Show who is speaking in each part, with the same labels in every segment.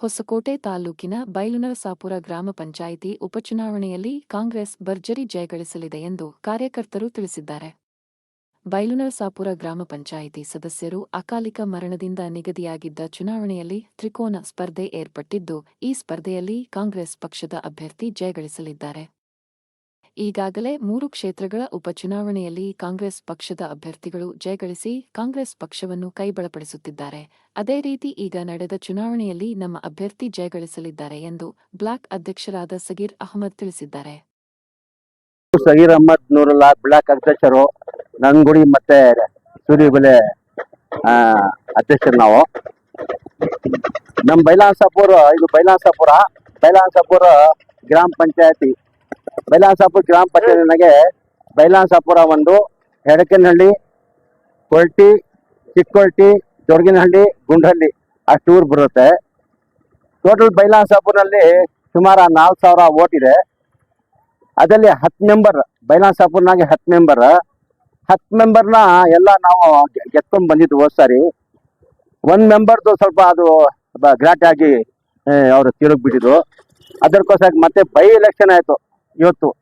Speaker 1: ಹೊಸಕೋಟೆ ತಾಲೂಕಿನ ಬೈಲುನರಸಾಪುರ ಗ್ರಾಮ ಪಂಚಾಯಿತಿ ಉಪಚುನಾವಣೆಯಲ್ಲಿ ಕಾಂಗ್ರೆಸ್ ಭರ್ಜರಿ ಜಯಗಳಿಸಲಿದೆ ಎಂದು ಕಾರ್ಯಕರ್ತರು ತಿಳಿಸಿದ್ದಾರೆ. ಬೈಲುನರಸಾಪುರ ಗ್ರಾಮ ಪಂಚಾಯಿತಿ ಸದಸ್ಯರು ಅಕಾಲಿಕ ಮರಣದಿಂದ ನಿಗದಿಯಾಗಿದ್ದ ಚುನಾವಣೆಯಲ್ಲಿ ತ್ರಿಕೋನ ಸ್ಪರ್ಧೆ ಏರ್ಪಟ್ಟಿದ್ದು, ಈ ಸ್ಪರ್ಧೆಯಲ್ಲಿ ಕಾಂಗ್ರೆಸ್ ಪಕ್ಷದ ಅಭ್ಯರ್ಥಿ ಜಯಗಳಿಸಲಿದ್ದಾರೆ ಈಗಾಗಲೇ ಮೂರು ಕ್ಷೇತ್ರಗಳ ಉಪಚುನಾವಣೆಯಲ್ಲಿ ಕಾಂಗ್ರೆಸ್ ಪಕ್ಷದ ಅಭ್ಯರ್ಥಿಗಳು ಜಯಗಳಿಸಿ ಕಾಂಗ್ರೆಸ್ ಪಕ್ಷವನ್ನು ಕೈಬಳಪಡಿಸುತ್ತಿದ್ದಾರೆ. ಅದೇ ರೀತಿ ಈಗ ನಡೆದ ಚುನಾವಣೆಯಲ್ಲಿ ನಮ್ಮ ಅಭ್ಯರ್ಥಿ ಜಯಗಳಿಸಲಿದ್ದಾರೆ ಎಂದು ಬ್ಲಾಕ್ ಅಧ್ಯಕ್ಷರಾದ ಸಗೀರ್ ಅಹಮದ್ ತಿಳಿಸಿದ್ದಾರೆ.
Speaker 2: ಸಗೀರ್ ಅಹಮದ್ ನೂರುಲ್ಲಾ ಬ್ಲಾಕ್ ಅಧ್ಯಕ್ಷರು, ನಂಗುಡಿ ಮತ್ತೆ ಸೂರ್ಯಬೆಲೆ ಅಧ್ಯಕ್ಷರು ನಾವು. ನಮ್ಮ ಬೈಲಾಸಾಪುರ ಇದು ಬೈಲಾಸಾಪುರ ಬೈಲಾಸಾಪುರ ಗ್ರಾಮ ಪಂಚಾಯತಿ. ಬೈಲಾಸಪುರ ಗ್ರಾಮ ಪಂಚಾಯತಿನಾಗೆ ಬೈಲಾಸಪುರ ಒಂದು, ಹೆಡಕನಹಳ್ಳಿ, ಕೊಲ್ಟಿ, ಚಿಕ್ಕೊಲ್ಟಿ, ಜೋಡಗಿನಹಳ್ಳಿ ಗುಂಡಹಳ್ಳಿ ಅಷ್ಟು ಊರು ಬರುತ್ತೆ. ಟೋಟಲ್ ಬೈಲಾಸಪುರಲ್ಲಿ ಸುಮಾರು ನಾಲ್ಕು ಸಾವಿರ ಓಟ್ ಇದೆ. ಅದರಲ್ಲಿ ಹತ್ತು ಮೆಂಬರ್ ಬೈಲಾಸಾಪುರ್ನಾಗೆ ಹತ್ತು ಮೆಂಬರ್ ಹತ್ತು ಮೆಂಬರ್ನ ಎಲ್ಲ ನಾವು ಗೆ- ಬಂದಿದ್ವಿ ಹೋದ್ ಸಾರಿ. ಒಂದ್ ಮೆಂಬರ್ದು ಸ್ವಲ್ಪ ಅದು ಗ್ರಾಟಾಗಿ ಆಗಿ ಅವರು ತಿರುಗ್ಬಿಟ್ಟಿದ್ರು. ಅದಕ್ಕೋಸ್ಕರ ಮತ್ತೆ ಬೈ ಎಲೆಕ್ಷನ್ ಆಯ್ತು. ಇವತ್ತು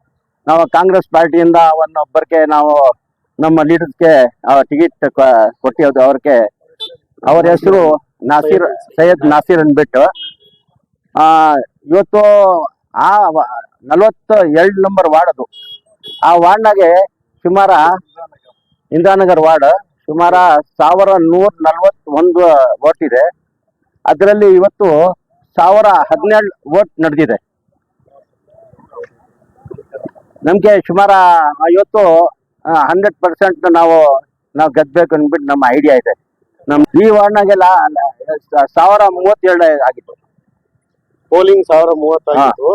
Speaker 2: ನಾವು ಕಾಂಗ್ರೆಸ್ ಪಾರ್ಟಿಯಿಂದ ಒಬ್ಬರಿಗೆ ನಾವು ನಮ್ಮ ಲೀಡರ್ಸ್ಗೆ ಟಿಕೆಟ್ ಕೊಟ್ಟಿರೋದು ಅವ್ರಿಗೆ. ಅವ್ರ ಹೆಸರು ನಾಸೀರ್, ಸೈಯದ್ ನಾಸೀರ್ ಅಂದ್ಬಿಟ್ಟು. ಆ, ಇವತ್ತು ಆ ನಲವತ್ತ ಎರಡು ನಂಬರ್ ವಾರ್ಡ್ ಅದು. ಆ ವಾರ್ಡ್ನಾಗೆ ಸುಮಾರ ಇಂದಿರಾನಗರ್ ವಾರ್ಡ್ ಸುಮಾರ ಸಾವಿರ ನೂರ ನಲ್ವತ್ತೊಂದು ವೋಟ್ ಇದೆ. ಅದರಲ್ಲಿ ಇವತ್ತು ಸಾವಿರ ಹದಿನೇಳು ವೋಟ್ ನಡೆದಿದೆ. ನಮ್ಗೆ ಸುಮಾರು ಇವತ್ತು ಹಂಡ್ರೆಡ್ ಪರ್ಸೆಂಟ್ ನಾವು ನಾವು ಗೆದ್ಬೇಕು ಅಂದ್ಬಿಟ್ಟು ನಮ್ಮ ಐಡಿಯಾ ಇದೆ. ನಮ್ಮ ಈ ವಾರ್ಡ್ನಾಗೆಲ್ಲ ಸಾವಿರ ಮೂವತ್ತೇಳು ಆಗಿತ್ತು.
Speaker 3: ಪೋಲಿಂಗ್ ಸಾವಿರ ಮೂವತ್ತಾಗಿತ್ತು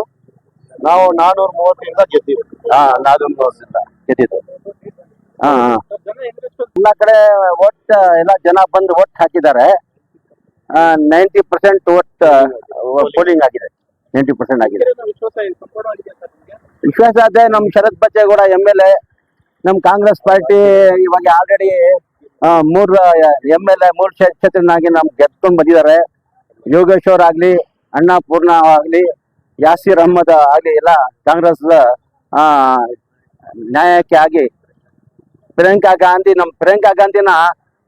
Speaker 3: ನಾವು ನಾನೂರ ಮೂವತ್ತರಿಂದ ಗೆದ್ದಿದ್ದು.
Speaker 2: ಹಾ ನಾನೂರ ಮೂವತ್ತರಿಂದ ಗೆದ್ದಿದ್ದು. ಹಾ ಎಲ್ಲ ಕಡೆ ಒಟ್ಟು ಎಲ್ಲ ಜನ ಬಂದು ಒಟ್ಟು ಹಾಕಿದ್ದಾರೆ. ನೈಂಟಿ ಪರ್ಸೆಂಟ್ ಒಟ್ಟು ಪೋಲಿಂಗ್ ಆಗಿದೆ. ನೈಂಟಿ ಪರ್ಸೆಂಟ್ ಆಗಿದೆ. ವಿಶ್ವಾಸ ಅದೇ ನಮ್ಮ Sharath Bachegowda M L A ನಮ್ಮ ಕಾಂಗ್ರೆಸ್ ಪಾರ್ಟಿ ಇವಾಗ ಆಲ್ರೆಡಿ ಮೂರ್ ಎಂ ಎಲ್ ಎ ಮೂರ್ ಕ್ಷೇತ್ರನಾಗಿ ನಮ್ ಗೆದ್ಕೊಂಡ್ ಬಂದಿದ್ದಾರೆ. ಯೋಗೇಶ್ವರ್ ಆಗ್ಲಿ ಅಣ್ಣಪೂರ್ಣ ಆಗ್ಲಿ ಯಾಸೀರ್ ಅಹಮದ್ ಆಗ್ಲಿ ಎಲ್ಲ ಕಾಂಗ್ರೆಸ್ ಆ, ನ್ಯಾಯಕ್ಕೆ ಆಗಿ ಪ್ರಿಯಾಂಕಾ ಗಾಂಧಿ ನಮ್ಮ ಪ್ರಿಯಾಂಕಾ ಗಾಂಧಿನ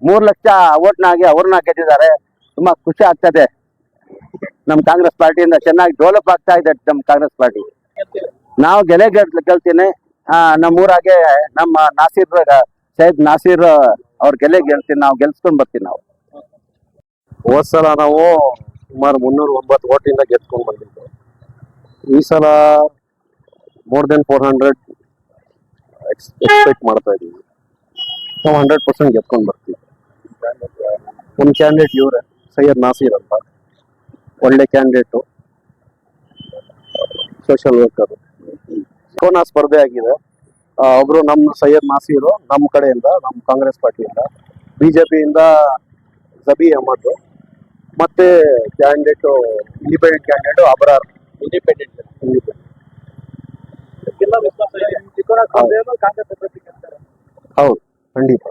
Speaker 2: ಮೂರ್ ಲಕ್ಷ ಓಟ್ನಾಗಿ ಅವ್ರನ್ನ ಗೆದ್ದಿದ್ದಾರೆ. ತುಂಬಾ ಖುಷಿ ಆಗ್ತದೆ. ನಮ್ಮ ಕಾಂಗ್ರೆಸ್ ಪಾರ್ಟಿಯಿಂದ ಚೆನ್ನಾಗಿ ಡೆವಲಪ್ ಆಗ್ತಾ ಇದೆ ನಮ್ಮ ಕಾಂಗ್ರೆಸ್ ಪಾರ್ಟಿ. ನಾವು ಗೆಲೆ ಗೆಲ್ ಗೆಲ್ತೀನಿ. ಆ, ನಮ್ಮ ಊರಾಗೆ ನಮ್ಮ ನಾಸೀರ್ ಸೈಯದ್ ನಾಸೀರ್ ಅವ್ರ ಗೆಲೆ ಗೆಲ್ತೀನಿ. ನಾವು ಗೆಲ್ಸ್ಕೊಂಡ್ ಬರ್ತೀವಿ ನಾವು.
Speaker 3: ಹೋದ್ ಸಲ ನಾವು ಸುಮಾರು ಮುನ್ನೂರ ಒಂಬತ್ತು ಓಟಿಂದ ಗೆದ್ಕೊಂಡು ಬಂದಿದ್ದು ಈ ಸಲ more than four hundred expect ಮಾಡ್ತಾ ಇದೀವಿ. ನಾವು ಹಂಡ್ರೆಡ್ ಪರ್ಸೆಂಟ್ ಗೆದ್ಕೊಂಡು ಬರ್ತೀವಿ. ನಮ್ಮ ಕ್ಯಾಂಡಿಡೇಟ್ ಇವ್ರೆ ಸೈಯದ್ ನಾಸೀರ್ ಅಂತ. ಒಳ್ಳೆ ಕ್ಯಾಂಡಿಡೇಟು ಸೋಷಿಯಲ್ ವರ್ಕರ್ ಕೋನಾ ಸ್ಪರ್ಧೆ ಆಗಿದೆ. ಒಬ್ರು ನಮ್ಮ ಸೈಯದ್ ನಾಸೀರು ನಮ್ಮ ಕಡೆಯಿಂದ ನಮ್ಮ ಕಾಂಗ್ರೆಸ್ ಪಾರ್ಟಿಯಿಂದ ಬಿಜೆಪಿಯಿಂದ ಜಬಿ ಅಹಮದ್ ಮತ್ತೆ candidate independent candidate Abrar. Independent ಹೌದು. ಖಂಡಿತ.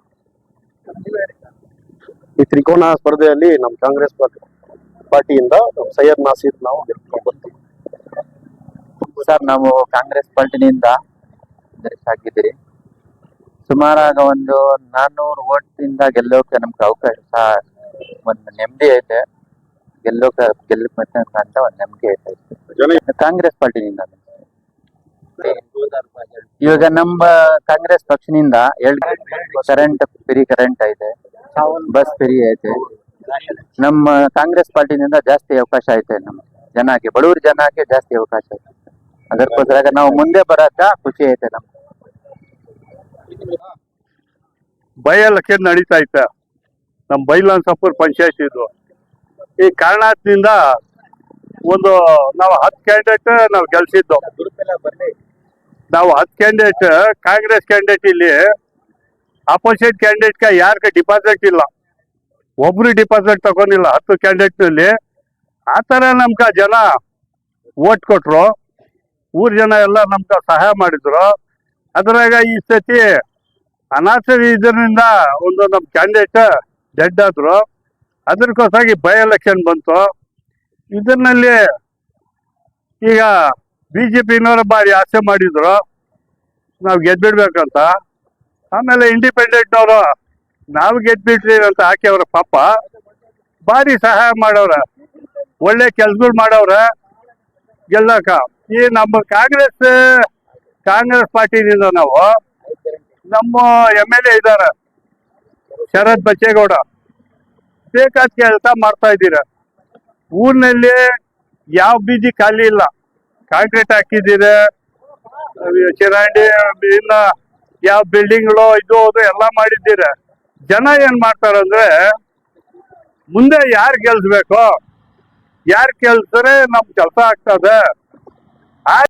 Speaker 3: ಈ ತ್ರಿಕೋನ ಸ್ಪರ್ಧೆಯಲ್ಲಿ ನಮ್ಮ ಕಾಂಗ್ರೆಸ್ ಪಾರ್ಟಿ ಪಾರ್ಟಿಯಿಂದ ಸೈಯದ್ ನಾಸೀರ್ ನಾವು ಗೆಲ್ಕೊಂಡು ಬರ್ತೀವಿ
Speaker 4: ಸರ್ ನಾವು ಕಾಂಗ್ರೆಸ್ ಪಾರ್ಟಿನಿಂದ ಆಗಿದ್ದೀರಿ. ಸುಮಾರಾಗ ಒಂದು ನಾನ್ನೂರು ಓಟಿಂದ ಗೆಲ್ಲೋಕೆ ನಮ್ಗೆ ಅವಕಾಶ ಒಂದು ನೆಮ್ಮದಿ ಐತೆ. ಗೆಲ್ಲೋಕೆ ಗೆಲ್ಲಬೇಕು ಅಂತ ಒಂದು ನೆಮ್ಮದಿ ಐತೆ. ಕಾಂಗ್ರೆಸ್ ಪಾರ್ಟಿನಿಂದ ಇವಾಗ ನಮ್ಮ ಕಾಂಗ್ರೆಸ್ ಪಕ್ಷದಿಂದ ಎರಡು ಕರೆಂಟ್ ಫ್ರೀ ಕರೆಂಟ್ ಐತೆ. ಬಸ್ ಫ್ರೀ ಐತೆ. ನಮ್ಮ ಕಾಂಗ್ರೆಸ್ ಪಾರ್ಟಿನಿಂದ ಜಾಸ್ತಿ ಅವಕಾಶ ಐತೆ ನಮ್ಮ ಜನಕ್ಕೆ ಬಡವ್ರ ಜನಕ್ಕೆ ಜಾಸ್ತಿ ಅವಕಾಶ ಐತೆ. ಅದಕ್ಕೋಸ್ಕರ ನಾವು ಮುಂದೆ ಬರಕ ಖುಷಿ ಐತೆ ನಮ್ಗೆ.
Speaker 5: ಬೈ ಎಲೆಕ್ಷನ್ ನಡೀತಾ ಐತೆ ನಮ್ಮ ಬೈಲಾನ್ಸಪುರ್ ಪಂಚಾಯತ್ ಇದು. ಈ ಕಾರಣದಿಂದ ಒಂದು ನಾವು ಹತ್ತು ಕ್ಯಾಂಡಿಡೇಟ್ ನಾವು ಗೆಲ್ಸಿದ್ದು. ನಾವು ಹತ್ತು ಕ್ಯಾಂಡಿಡೇಟ್ ಕಾಂಗ್ರೆಸ್ ಕ್ಯಾಂಡಿಡೇಟ್ ಇಲ್ಲಿ ಅಪೋಸಿಟ್ ಕ್ಯಾಂಡಿಡೇಟ್ ಯಾರಿಗೆ ಡಿಪಾಸಿಟ್ ಇಲ್ಲ. ಒಬ್ರು ಡಿಪಾಸಿಟ್ ತಗೊಂಡಿಲ್ಲ, ಹತ್ತು ಕ್ಯಾಂಡಿಡೇಟ್ನಲ್ಲಿ ಆ ಥರ ನಮ್ಗೆ ಜನ ಓಟ್ ಕೊಟ್ರು. ಊರ್ ಜನ ಎಲ್ಲ ನಮ್ಗೆ ಸಹಾಯ ಮಾಡಿದ್ರು. ಅದ್ರಾಗ ಈ ಸತಿ ಅನಾಥರಿ ಇದರಿಂದ ಒಂದು ನಮ್ಮ ಕ್ಯಾಂಡಿಡೇಟ್ ಡೆಡ್ ಆದ್ರು. ಅದಕ್ಕೋಸ್ಕರ ಬೈ ಎಲೆಕ್ಷನ್ ಬಂತು. ಇದರಲ್ಲಿ ಈಗ ಬಿ ಜೆ ಪಿನವರು ಭಾರಿ ಆಸೆ ಮಾಡಿದ್ರು. ನಾವು ಗೆದ್ಬಿಡ್ಬೇಕಂತ. ಆಮೇಲೆ ಇಂಡಿಪೆಂಡೆಂಟ್ನವರು ನಾವು ಗೆದ್ಬಿಟ್ರಿ ಅಂತ ಹಾಕ್ಯವ್ರ ಪಾಪ. ಭಾರಿ ಸಹಾಯ ಮಾಡವ್ರ. ಒಳ್ಳೆ ಕೆಲ್ಸಗಳು ಮಾಡವ್ರ. ಗೆಲ್ಲಕ ಈ ನಮ್ಮ ಕಾಂಗ್ರೆಸ್ ಕಾಂಗ್ರೆಸ್ ಪಾರ್ಟಿನಿಂದ ನಾವು ನಮ್ಮ ಎಂ ಎಲ್ ಎ ಇದ್ದಾರೆ ಶರತ್ ಬಚ್ಚೇಗೌಡ. ಬೇಕಾದ ಕೆಲಸ ಮಾಡ್ತಾ ಇದ್ದೀರ. ಊರಿನಲ್ಲಿ ಯಾವ ಬೀದಿ ಖಾಲಿ ಇಲ್ಲ. ಕಾಂಕ್ರೀಟ್ ಹಾಕಿದ್ದೀರ. ಚಿರಾಂಡಿ, ಇನ್ನ ಯಾವ ಬಿಲ್ಡಿಂಗ್ಗಳು ಇದು ಅದು ಎಲ್ಲ ಮಾಡಿದ್ದೀರ. ಜನ ಏನ್ ಮಾಡ್ತಾರಂದ್ರೆ ಮುಂದೆ ಯಾರು ಗೆಲ್ಸ್ಬೇಕು ಯಾರು ಗೆಲ್ಸಿದ್ರೆ ನಮ್ ಕೆಲಸ ಆಗ್ತದೆ.